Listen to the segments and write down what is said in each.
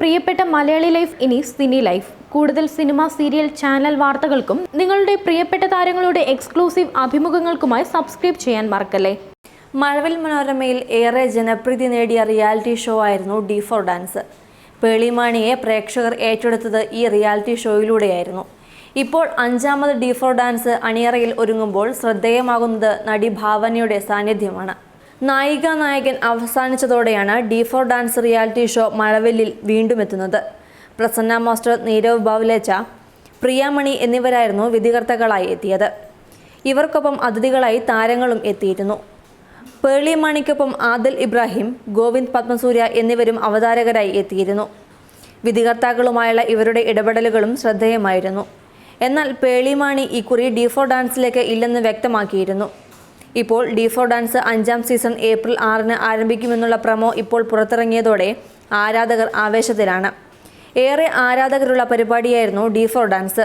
പ്രിയപ്പെട്ട മലയാളി ലൈഫ് ഇനി cine life. കൂടുതൽ സിനിമ സീരിയൽ ചാനൽ വാർത്തകൾക്കും നിങ്ങളുടെ പ്രിയപ്പെട്ട താരങ്ങളുടെ എക്സ്ക്ലൂസീവ് അഭിമുഖങ്ങൾക്കുമായി സബ്സ്ക്രൈബ് ചെയ്യാൻ മറക്കല്ലേ. മഴവിൽ മനോരമയിൽ ഏറെ ജനപ്രീതി നേടിയ റിയാലിറ്റി ഷോ ആയിരുന്നു ഡി ഫോർ ഡാൻസ്. പേളിമാണിയെ പ്രേക്ഷകർ ഏറ്റെടുത്തത് ഈ റിയാലിറ്റി ഷോയിലൂടെയായിരുന്നു. ഇപ്പോൾ അഞ്ചാമത് ഡി ഫോർ ഡാൻസ് അണിയറയിൽ ഒരുങ്ങുമ്പോൾ ശ്രദ്ധേയമാകുന്നത് നടി ഭാവനയുടെ സാന്നിധ്യമാണ്. നായിക നായകൻ അവസാനിച്ചതോടെയാണ് D four dance reality show മഴവെല്ലിൽ വീണ്ടും എത്തുന്നത്. പ്രസന്ന മാസ്റ്റർ നീരവ് ബാവ്ലേച്ച പ്രിയാമണി എന്നിവരായിരുന്നു വിധികർത്താക്കളായി എത്തിയത്. ഇവർക്കൊപ്പം അതിഥികളായി താരങ്ങളും എത്തിയിരുന്നു. പേളി മാണിക്കൊപ്പം ആദിൽ ഇബ്രാഹിം ഗോവിന്ദ് പത്മസൂര്യ എന്നിവരും അവതാരകരായി എത്തിയിരുന്നു. വിധികർത്താക്കളുമായുള്ള ഇവരുടെ ഇടപെടലുകളും ശ്രദ്ധേയമായിരുന്നു. എന്നാൽ പേളിമാണി ഇക്കുറി ഡി ഫോർ ഡാൻസിലേക്ക് ഇല്ലെന്ന് വ്യക്തമാക്കിയിരുന്നു. ഇപ്പോൾ ഡി ഫോർ ഡാൻസ് അഞ്ചാം സീസൺ ഏപ്രിൽ ആറിന് ആരംഭിക്കുമെന്നുള്ള പ്രമോ ഇപ്പോൾ പുറത്തിറങ്ങിയതോടെ ആരാധകർ ആവേശത്തിലാണ്. ഏറെ ആരാധകരുള്ള പരിപാടിയായിരുന്നു ഡി ഫോർ ഡാൻസ്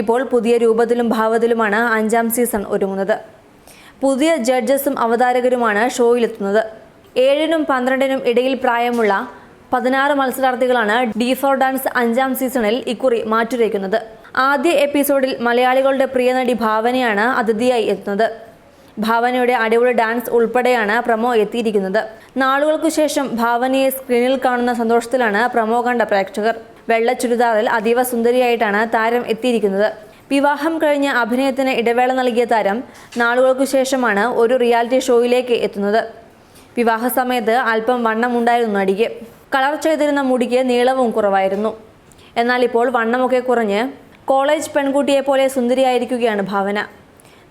ഇപ്പോൾ പുതിയ രൂപത്തിലും ഭാവത്തിലുമാണ് അഞ്ചാം സീസൺ ഒരുങ്ങുന്നത്. പുതിയ ജഡ്ജസും അവതാരകരുമാണ് ഷോയിലെത്തുന്നത്. ഏഴിനും പന്ത്രണ്ടിനും ഇടയിൽ പ്രായമുള്ള പതിനാറ് മത്സരാർത്ഥികളാണ് ഡി ഫോർ ഡാൻസ് അഞ്ചാം സീസണിൽ ഇക്കുറി മാറ്റുരയ്ക്കുന്നത്. ആദ്യ എപ്പിസോഡിൽ മലയാളികളുടെ പ്രിയ പ്രിയനടി ഭാവനയാണ് അതിഥിയായി എത്തുന്നത്. ഭാവനയുടെ അടിപൊളി ഡാൻസ് ഉൾപ്പെടെയാണ് പ്രമോ എത്തിയിരിക്കുന്നത്. നാളുകൾക്കു ശേഷം ഭാവനയെ സ്ക്രീനിൽ കാണുന്ന സന്തോഷത്തിലാണ് പ്രമോ കണ്ട പ്രേക്ഷകർ. വെള്ള ചുരിദാറിൽ അതീവ സുന്ദരിയായിട്ടാണ് താരം എത്തിയിരിക്കുന്നത്. വിവാഹം കഴിഞ്ഞ് അഭിനയത്തിന് ഇടവേള നൽകിയ താരം നാളുകൾക്കു ശേഷമാണ് ഒരു റിയാലിറ്റി ഷോയിലേക്ക് എത്തുന്നത്. വിവാഹ സമയത്ത് അല്പം വണ്ണമുണ്ടായിരുന്നു നടിക്ക്. കളർ ചെയ്തിരുന്ന മുടിക്ക് നീളവും കുറവായിരുന്നു. എന്നാൽ ഇപ്പോൾ വണ്ണമൊക്കെ കുറഞ്ഞ് കോളേജ് പെൺകുട്ടിയെ പോലെ സുന്ദരിയായിരിക്കുകയാണ് ഭാവന.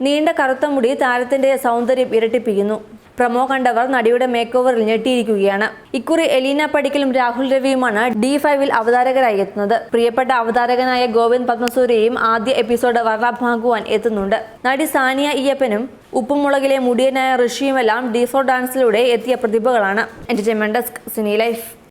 നീണ്ട കറുത്ത മുടി താരത്തിന്റെ സൗന്ദര്യം ഇരട്ടിപ്പിക്കുന്നു. പ്രമോ കണ്ടവർ നടിയുടെ മേക്ക് ഓവറിൽ ഞെട്ടിയിരിക്കുകയാണ്. ഇക്കുറി എലീന പടിക്കലും രാഹുൽ രവിയുമാണ് ഡി ഫൈവിൽ അവതാരകരായി എത്തുന്നത്. പ്രിയപ്പെട്ട അവതാരകനായ ഗോവിന്ദ് പത്മസൂര്യയും ആദ്യ എപ്പിസോഡ് വർണാഭമാക്കുവാൻ എത്തുന്നുണ്ട്. നടി സാനിയ ഇയ്യപ്പനും ഉപ്പുമുളകിലെ മുടിയനായ ഋഷിയുമെല്ലാം ഡി ഫോർ ഡാൻസിലൂടെ എത്തിയ പ്രതിഭകളാണ്. Entertainment desk cine life